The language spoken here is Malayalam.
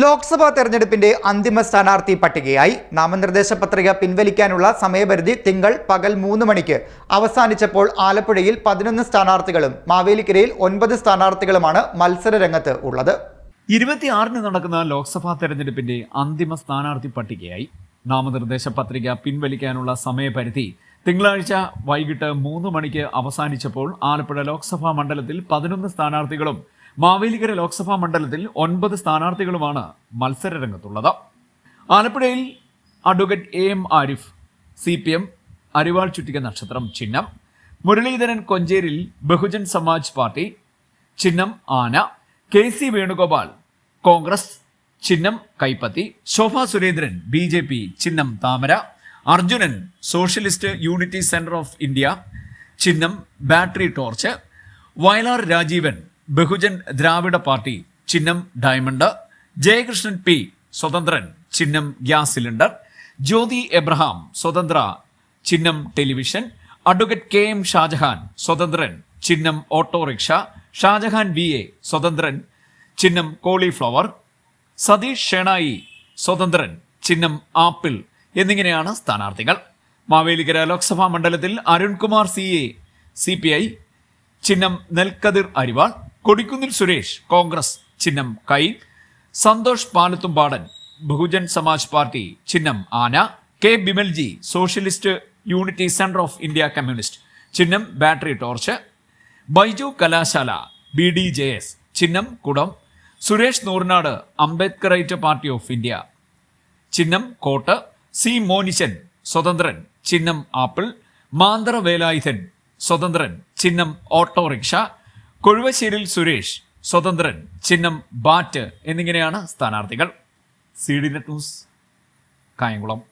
ലോക്സഭാ തെരഞ്ഞെടുപ്പിന്റെ അന്തിമ സ്ഥാനാർത്ഥി പട്ടികയായി നാമനിർദ്ദേശ പത്രിക പിൻവലിക്കാനുള്ള സമയപരിധി തിങ്കൾ പകൽ മൂന്ന് മണിക്ക്. അവസാനിച്ചപ്പോൾ ആലപ്പുഴയിൽ പതിനൊന്ന് സ്ഥാനാർത്ഥികളും മാവേലിക്കരയിൽ ഒൻപത് സ്ഥാനാർത്ഥികളുമാണ് മത്സര രംഗത്ത് ഉള്ളത്. ഇരുപത്തിയാറിന് നടക്കുന്ന ലോക്സഭാ തെരഞ്ഞെടുപ്പിന്റെ അന്തിമ സ്ഥാനാർത്ഥി പട്ടികയായി നാമനിർദ്ദേശ പത്രിക പിൻവലിക്കാനുള്ള സമയപരിധി തിങ്കളാഴ്ച വൈകിട്ട് മൂന്ന് മണിക്ക് അവസാനിച്ചപ്പോൾ ആലപ്പുഴ ലോക്സഭാ മണ്ഡലത്തിൽ പതിനൊന്ന് സ്ഥാനാർത്ഥികളും മാവേലിക്കര ലോക്സഭാ മണ്ഡലത്തിൽ ഒൻപത് സ്ഥാനാർത്ഥികളുമാണ് മത്സര രംഗത്തുള്ളത് ആലപ്പുഴയിൽ advocate A M Arif C P M അരിവാൾ ചുറ്റിക നക്ഷത്രം ചിഹ്നം മുരളീധരൻ കൊഞ്ചേരിൽ ബഹുജൻ സമാജ് പാർട്ടി ചിഹ്നം ആന കെ സി വേണുഗോപാൽ കോൺഗ്രസ് ചിഹ്നം കൈപ്പത്തി Sobha Surendran B J P ചിഹ്നം താമര Arjunan socialist unity centre of India ചിഹ്നം battery torch Vayalar Rajeevan Bahujan Dravida party ചിഹ്നം ഡയമണ്ട്. ജയകൃഷ്ണൻ പി സ്വതന്ത്രൻ ചിഹ്നം ഗ്യാസ് സിലിണ്ടർ. ജ്യോതി എബ്രഹാം സ്വതന്ത്ര ചിഹ്നം television. Advocate K M Shajahan സ്വതന്ത്രൻ ചിഹ്നം ഓട്ടോറിക്ഷ. ഷാജഹാൻ വി എ സ്വതന്ത്രൻ ചിഹ്നം കോളിഫ്ലവർ. സതീഷ് ഷേണായി സ്വതന്ത്രൻ ചിഹ്നം ആപ്പിൾ എന്നിങ്ങനെയാണ് സ്ഥാനാർത്ഥികൾ. മാവേലിക്കര ലോക്സഭാ മണ്ഡലത്തിൽ Arunkumar C A C P I ചിഹ്നം നെൽക്കതിർ അരിവാൾ. കൊടിക്കുന്നിൽ സുരേഷ് കോൺഗ്രസ് ചിഹ്നം കൈ സന്തോഷ് പാലത്തുംപാടൻ ബഹുജൻ സമാജ് പാർട്ടി ചിഹ്നം ആന K Bimalji Socialist Unity Centre of India Communist ചിഹ്നം battery torch Baiju Kalashala B D J S ചിഹ്നം കുടം Suresh Nooranad Ambedkarite Party of India ചിഹ്നം കോട്ട് സി മോനിശൻ സ്വതന്ത്രൻ ചിഹ്നം ആപ്പിൾ മാന്തറ വേലായുധൻ സ്വതന്ത്രൻ ചിഹ്നം ഓട്ടോറിക്ഷ കൊഴുവശ്ശേരിൽ സുരേഷ് സ്വതന്ത്രൻ ചിഹ്നം ബാറ്റ് എന്നിങ്ങനെയാണ് സ്ഥാനാർത്ഥികൾ. C D Net News Kayamkulam.